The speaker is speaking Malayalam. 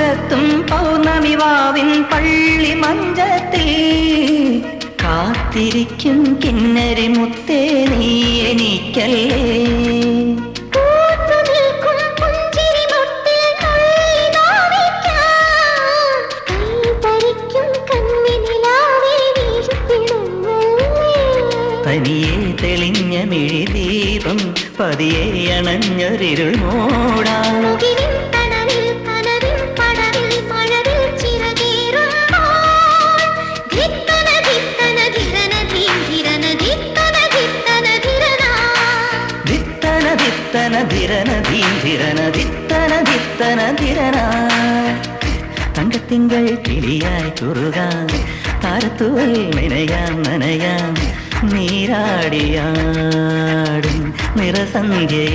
പരത്തും പൗർണമി വാവിൻ പള്ളി മഞ്ചത്തിൽ. കാത്തിരിക്കും കിന്നരി മുത്തേ നീ എനിക്കല്ലേ. തനിയെ തെളിഞ്ഞ മിഴിദീപം പതിയെ അണഞ്ഞൊരിരുൾ മൂടാം. தித்தன திரன தீந்திரன தித்தன தித்தன திரனாய் தங்கத்திங்கள் கிளியாய் குருகான் தாரத்துவை நினையாம் நனையாம் நீராடியாடும் நிறசந்தியை